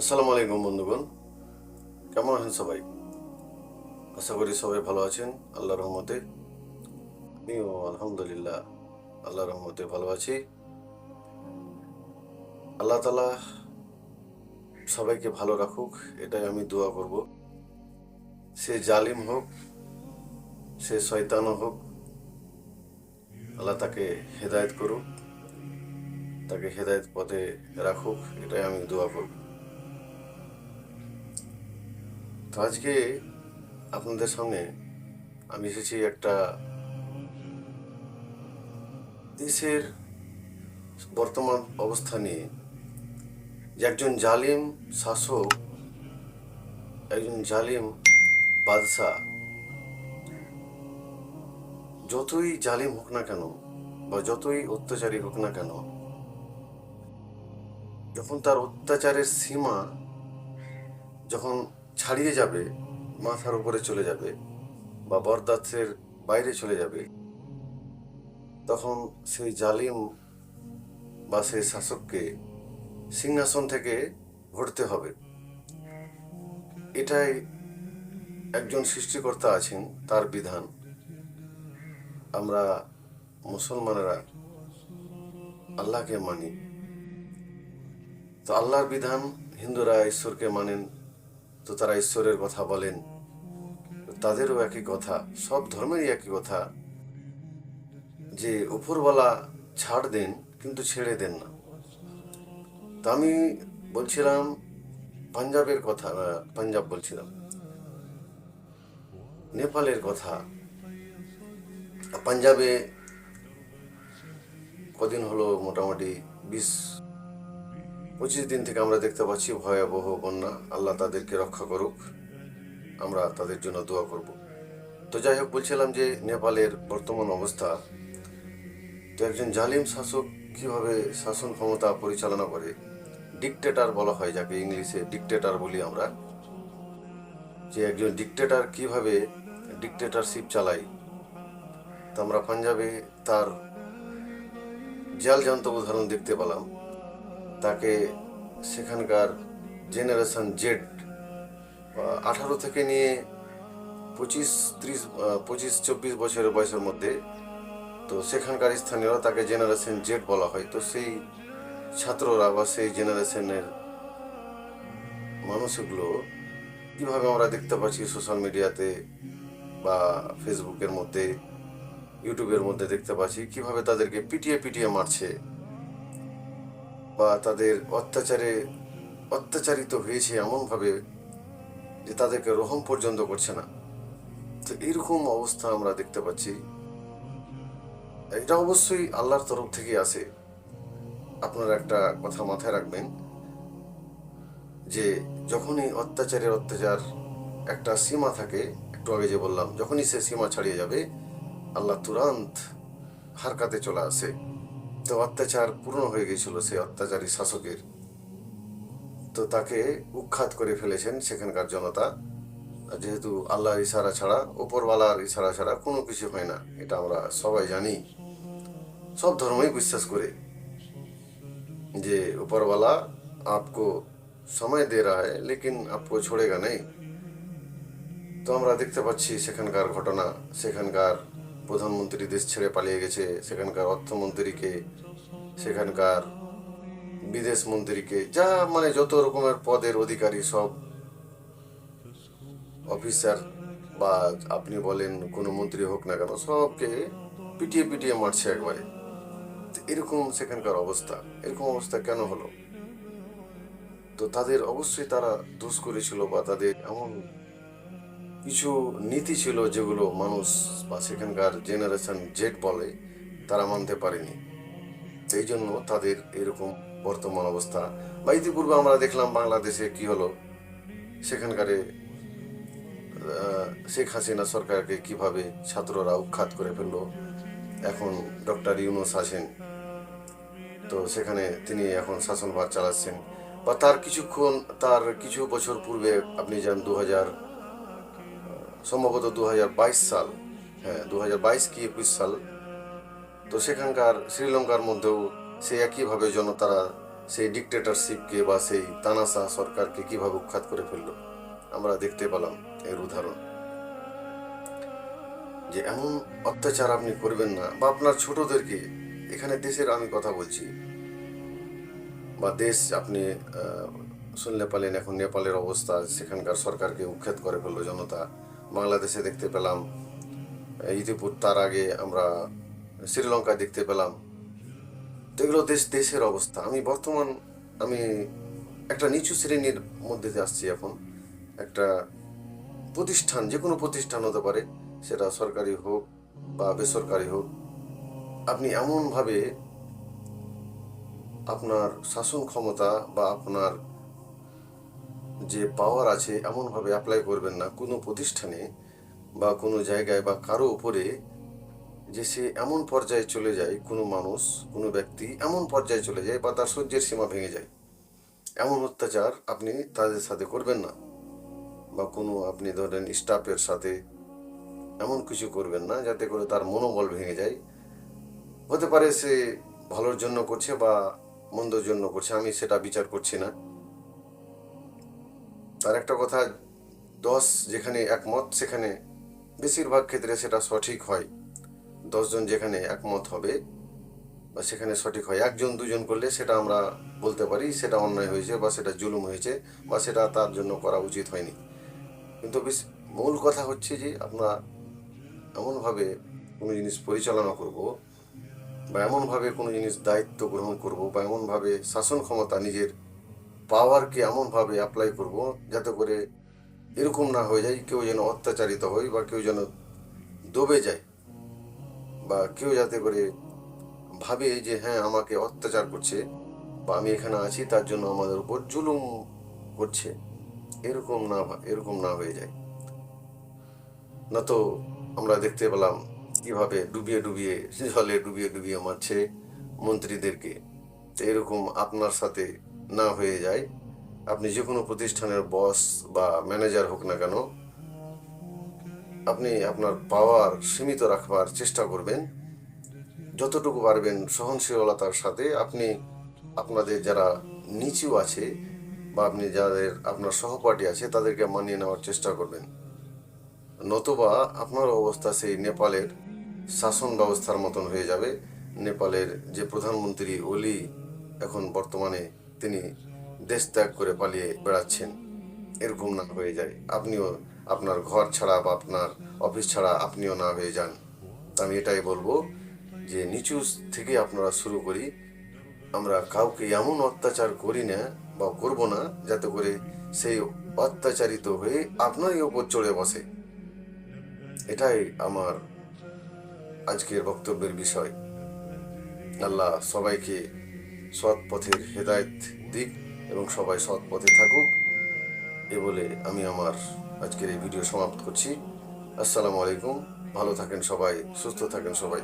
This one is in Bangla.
আসসালামু আলাইকুম, বন্ধুগণ। কেমন আছেন সবাই? আশা করি সবাই ভালো আছেন। আল্লাহ রহমতে। আমিও আলহামদুলিল্লাহ আল্লাহ রহমতে ভালো আছি। আল্লাহ তালা সবাইকে ভালো রাখুক, এটাই আমি দোয়া করব। সে জালিম হোক, সে শয়তানও হোক, আল্লাহ তাকে হেদায়েত করুক, তাকে হেদায়েত পথে রাখুক, এটাই আমি দোয়া করব। তো আজকে আপনাদের সামনে আমি এসেছি একটা দেশের বর্তমান অবস্থা নিয়ে। যে একজন জালিম শাসক, একজন জালিম বাদশাহ, যতই জালিম হোক না কেন বা যতই অত্যাচারী হোক না কেন, যখন তার অত্যাচারের সীমা, যখন ছাড়িয়ে যাবে, মাথার উপরে চলে যাবে বা বরদাস্তের বাইরে চলে যাবে। তখন সেই জালিম বা সেই শাসককে সিংহাসন থেকে ঘটতে হবে। এটাই একজন সৃষ্টিকর্তা আছেন, তার বিধান। আমরা মুসলমানেরা আল্লাহকে মানি। তো আল্লাহর বিধান হিন্দুরা ঈশ্বরকে মানেন তো তারা ঈশ্বরের কথা বলেন। তাদেরও একই কথা, সব ধর্মেরই একই কথা, যে উপরওয়ালা ছাড় দেন কিন্তু ছেড়ে দেন না। তা আমি বলছিলাম, পাঞ্জাবের কথা পাঞ্জাব বলছিলাম, নেপালের কথা। পাঞ্জাবে কদিন হলো মোটামুটি বিশ পঁচিশ দিন থেকে আমরা দেখতে পাচ্ছি ভয়াবহ বন্যা। আল্লাহ তাদেরকে রক্ষা করুক। আমরা তাদের জন্য দোয়া করব। তো যাই হোক, বলছিলাম যে নেপালের বর্তমান অবস্থা। তো একজন জালিম শাসক কীভাবে শাসন ক্ষমতা পরিচালনা করে? ডিকটেটার বলা হয় যাকে ইংলিশে ডিকটেটার বলি আমরা। যে একজন ডিকটেটার কীভাবে ডিকটেটারশিপ চালায়? তো আমরা পাঞ্জাবে তার জালজান্ত উদাহরণ দেখতে পেলাম। তাকে সেখানকার জেনারেশন জেড আঠারো থেকে নিয়ে পঁচিশ, ত্রিশ পঁচিশ, চব্বিশ বছরের বয়সের মধ্যে, তো সেখানকার স্থানীয়রা তাকে জেনারেশন জেড বলা হয়। তো সেই ছাত্ররা বা সেই জেনারেশনের মানুষগুলো কীভাবে আমরা দেখতে পাচ্ছি সোশ্যাল মিডিয়াতে বা ফেসবুকের মধ্যে, ইউটিউবের মধ্যে দেখতে পাচ্ছি, কীভাবে তাদেরকে পিটিয়ে পিটিয়ে মারছে বা তাদের অত্যাচারে, অত্যাচারিত হয়েছে এমনভাবে যে তাদেরকে রহম পর্যন্ত করছে না। তো এইরকম অবস্থা আমরা দেখতে পাচ্ছি। এটা অবশ্যই আল্লাহর তরফ থেকে আসে আপনারা একটা কথা মাথায় রাখবেন যে যখনই অত্যাচারের অত্যাচার একটা সীমা থাকে, একটু আগে যে বললাম, যখনই সে সীমা ছাড়িয়ে যাবে, আল্লাহ তুরান্ত হারকাতে চলে আসে। তো অত্যাচার পূর্ণ হয়ে গিয়েছিল সেই অত্যাচারী শাসকের তো তাকে উৎখাত করে ফেলেছেন সেখানকার জনতা যেহেতু আল্লাহর ইশারা ছাড়া ওপরওয়ালার ইশারা ছাড়া কোনো কিছু হয় না এটা আমরা সবাই জানি সব ধর্মই বিশ্বাস করে যে ऊपरवाला आपको समय दे रहा है लेकिन आपको छोड़ेगा नहीं তো আমরা দেখতে পাচ্ছি সেখানকার ঘটনা সেখানকার প্রধানমন্ত্রী দেশ ছেড়ে পালিয়ে গেছে, সেখানকার অর্থমন্ত্রীকে, সেখানকার বিদেশ মন্ত্রীকে, যা মানে যত রকমের পদের অধিকারী সব অফিসার বা আপনি বলেন কোনো মন্ত্রী হোক না কেন, সবকে পিটিয়ে পিটিয়ে মারছে একবারে। এরকম সেখানকার অবস্থা, এরকম অবস্থা কেন হলো? তো তাদের অবশ্যই তারা দোষ করেছিল বা তাদের এমন কিছু নীতি ছিল যেগুলো মানুষ বা সেখানকার জেনারেশন জেড বলে তারা মানতে পারেনি। সেই জন্য তাদের এরকম বর্তমান অবস্থা। বা ইতিপূর্বে আমরা দেখলাম বাংলাদেশে কি হলো? সেখানকারে শেখ হাসিনা সরকারকে কীভাবে ছাত্ররা উৎখাত করে ফেলল। এখন ডক্টর ইউনুস আছেন তো সেখানে তিনি এখন শাসনভার চালাচ্ছেন। বা তার কিছুক্ষণ, তার কিছু বছর পূর্বে আপনি যান দু হাজার সম্ভবত দু হাজার বাইশ সাল। হ্যাঁ দু হাজার বাইশ কি একুশ সাল। তো সেখানকার শ্রীলঙ্কার মধ্যেও সে একইভাবে জনতারা সেই ডিকটেটরশিপকে বা সেই তানাসা সরকারকে কীভাবে উৎখাত করে ফেলল, আমরা দেখতে পেলাম এর উদাহরণ। যে এমন অত্যাচার আপনি করবেন না, বা আপনার ছোটদেরকে, এখানে দেশের আমি কথা বলছি। বা দেশ আপনি শুনলে পালেন এখন নেপালের অবস্থা, সেখানকার সরকারকে উৎখাত করে ফেলল জনতা। বাংলাদেশে দেখতে পেলাম ইতিপুর তার আগে আমরা শ্রীলঙ্কা দেখতে পেলাম। তো এগুলো দেশ, দেশের অবস্থা। আমি বর্তমান, আমি একটা নিচু শ্রেণির মধ্যে আসছি এখন। একটা প্রতিষ্ঠান, যে কোনো প্রতিষ্ঠান হতে পারে, সেটা সরকারি হোক বা বেসরকারি হোক, আপনি এমনভাবে আপনার শাসন ক্ষমতা বা আপনার যে পাওয়ার আছে, এমনভাবে অ্যাপ্লাই করবেন না। কোনো প্রতিষ্ঠানে বা কোনো জায়গায় বা কারও উপরে যে সে এমন পর্যায়ে চলে যায়, কোনো মানুষ, কোনো ব্যক্তি এমন পর্যায়ে চলে যায় বা তার সহ্যের সীমা ভেঙে যায়। এমন অত্যাচার আপনি তাদের সাথে করবেন না। বা কোনো আপনি ধরেন স্টাফের সাথে এমন কিছু করবেন না, যাতে করে তার মনোবল ভেঙে যায়। হতে পারে সে ভালোর জন্য করছে বা মন্দর জন্য করছে, আমি সেটা বিচার করছি না। তার একটা কথা, দশ যেখানে একমত, সেখানে বেশিরভাগ ক্ষেত্রে সেটা সঠিক হয়। দশজন যেখানে একমত হবে, বা সেখানে সঠিক হয়, একজন, দুজন করলে সেটা আমরা বলতে পারি সেটা অন্যায় হয়েছে, বা সেটা জুলুম হয়েছে, বা সেটা তার জন্য করা উচিত হয়নি। কিন্তু বেশ, মূল কথা হচ্ছে যে আমরা এমনভাবে কোনো জিনিস পরিচালনা করব, বা এমনভাবে কোনো জিনিস দায়িত্ব গ্রহণ করব, বা এমনভাবে শাসন ক্ষমতা নিজের পাওয়ারকে এমনভাবে অ্যাপ্লাই করব যাতে করে এরকম না হয়ে যায়, কেউ যেন অত্যাচারিত হয় বা কেউ যেন দবে যায় বা কেউ যাতে করে ভাবে যে হ্যাঁ আমাকে অত্যাচার করছে বা আমি এখানে আছি, তার জন্য আমাদের উপর জুলুম করছে এরকম না এরকম না হয়ে যায়। না তো আমরা দেখতে পেলাম কীভাবে ডুবিয়ে ডুবিয়ে জলে ডুবিয়ে ডুবিয়ে মারছে মন্ত্রীদেরকে। তো এরকম আপনার সাথে না হয়ে যায়, আপনি যে কোনো প্রতিষ্ঠানের বস বা ম্যানেজার হোক না কেন, আপনি আপনার পাওয়ার সীমিত রাখবার চেষ্টা করবেন। যতটুকু পারবেন সহনশীলতার সাথে আপনি আপনাদের যারা নিচু আছে বা আপনি যাদের আপনার সহপাঠী আছে, তাদেরকে মানিয়ে নেওয়ার চেষ্টা করবেন। নতুবা আপনার অবস্থা সেই নেপালের শাসন ব্যবস্থার মতন হয়ে যাবে। নেপালের যে প্রধানমন্ত্রী ওলি এখন বর্তমানে তিনি দেশ ত্যাগ করে পালিয়ে বেড়াচ্ছেন। এরকম না হয়ে যায়। আপনিও আপনার ঘর ছাড়া বা আপনার অফিস ছাড়া আপনিও না হয়ে যান। আমি এটাই বলব যে নিচু থেকে আপনারা শুরু করি। আমরা কাউকে এমন অত্যাচার করি না বা করব না যাতে করে সেই অত্যাচারিত হয়ে আপনারই ওপর চড়ে বসে। এটাই আমার আজকের বক্তব্যের বিষয়। আল্লাহ সবাইকে সৎ পথের হেদায়ত দিক এবং সবাই সৎ পথে থাকুক, এ বলে আমি আমার আজকের এই ভিডিও সমাপ্ত করছি। আসসালামু আলাইকুম। ভালো থাকেন সবাই, সুস্থ থাকেন সবাই।